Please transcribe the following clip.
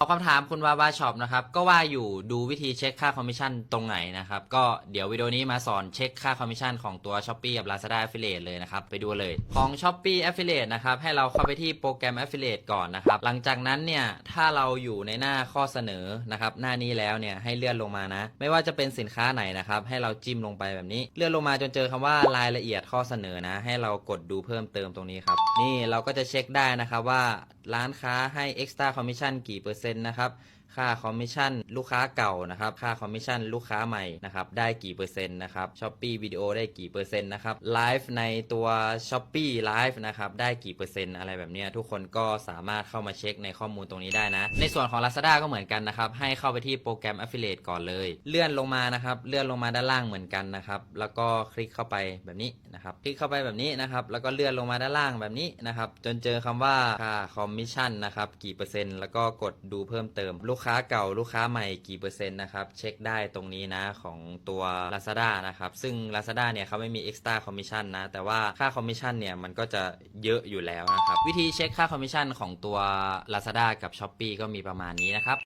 ตอบคำถามคุณวาวาช็อปนะครับ ก็ว่าอยู่ดูวิธีเช็คค่าคอมมิชชั่นตรงไหนนะครับ ก็เดี๋ยววิดีโอนี้มาสอนเช็คค่าคอมมิชชั่นของตัว s h อ p e e กับ Lazada Affiliate เลยนะครับ ไปดูเลยของ s h อ p e e Affiliate นะครับ ให้เราเข้าไปที่โปรแกรม Affiliate ก่อนนะครับ หลังจากนั้นเนี่ย ถ้าเราอยู่ในหน้าข้อเสนอนะครับ หน้านี้แล้วเนี่ยให้เลื่อนลงมานะ ไม่ว่าจะเป็นสินค้าไหนนะครับ ให้เราจิ้มลงไปแบบนี้ เลื่อนลงมาจนเจอคำว่ารายละเอียดข้อเสนอนะ ให้เรากดดูเพิ่มเติมตรงนี้ครับ นี่เราก็จะเช็คได้นะครับว่าร้านค้าให้ extra commission กี่เปอร์เซ็นต์นะครับ ค่าคอมมิชชั่นลูกค้าเก่านะครับ ค่าคอมมิชชั่นลูกค้าใหม่นะครับ ได้กี่เปอร์เซ็นต์นะครับช้อปปี้วิดีโอได้กี่เปอร์เซ็นต์นะครับไลฟ์ในตัว s h อ p e e ไลฟ์นะครับ ได้กี่เปอร์เซ็นต์อะไรแบบนี้ทุกคนก็สามารถเข้ามาเช็คในข้อมูลตรงนี้ได้นะ ในส่วนของ Lazada ก็เหมือนกันนะครับ ให้เข้าไปที่โปรแกรม Affiliate ก่อนเลย เลื่อนลงมานะครับ เลื่อนลงมาด้านล่างเหมือนกันนะครับ แล้วก็คลิกเข้าไปแบบนี้นะครับ คลิกเข้าไปแบบนี้นะครับ แล้วก็เลื่อนลงมาด้านล่างแบบนี้นะครับ จนเจอคำว่าค่าคอมมิชชั่นนะครับ กี่เปอร์เซ็นต์ แล้วก็กดดูเพิ่มเติม ลูกค้าเก่าลูกค้าใหม่กี่เปอร์เซ็นต์นะครับเช็คได้ตรงนี้นะของตัว Lazada นะครับซึ่ง Lazada เนี่ยเขาไม่มี extra commission นะแต่ว่าค่าคอมมิชชั่นเนี่ยมันก็จะเยอะอยู่แล้วนะครับวิธีเช็คค่าคอมมิชชั่นของตัว Lazada กับ Shopee ก็มีประมาณนี้นะครับ